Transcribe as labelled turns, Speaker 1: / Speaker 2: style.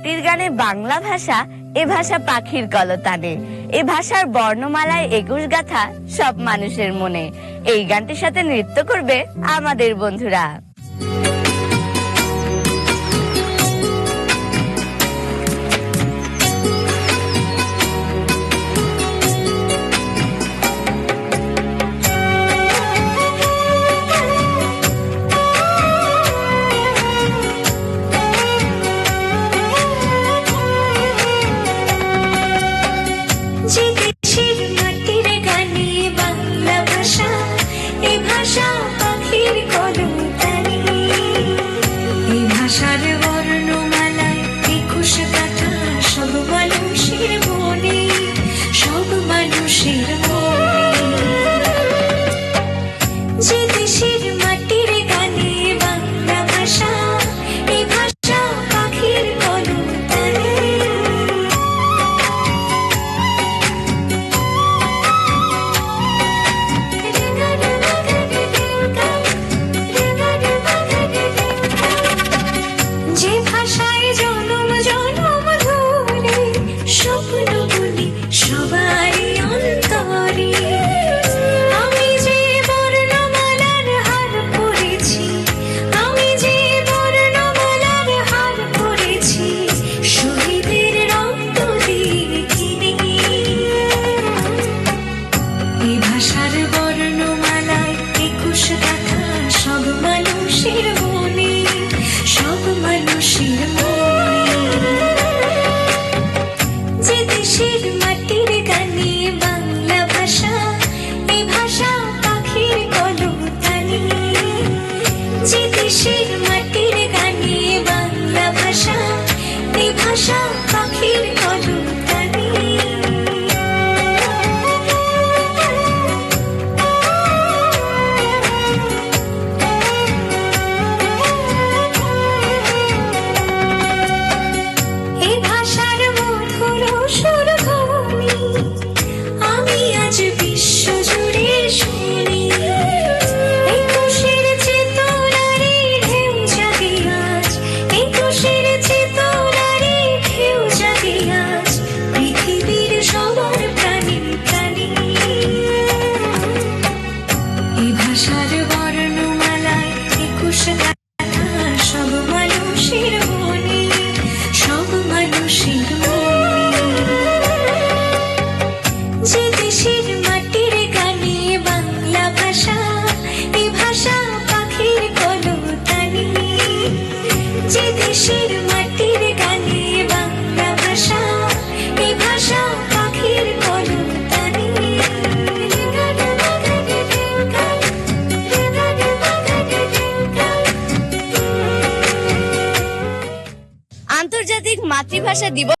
Speaker 1: পাখির গানে বাংলা ভাষা, এ ভাষা পাখির কলতানে। এ ভাষার বর্ণমালায় একুশ গাথা সব মানুষের মনে। এই গানটির সাথে নৃত্য করবে আমাদের বন্ধুরা।
Speaker 2: মানুষের যে দেশের মাটির গানে বাংলা ভাষা এই ভাষা পাখির কলকাতারে যে ভাষায় জন্ম জন্ম ধরে, স্বপ্ন দেশের মাটির গানে বাংলা ভাষা এই ভাষা পাখির করুণতানি
Speaker 1: আন্তর্জাতিক মাতৃভাষা দিবস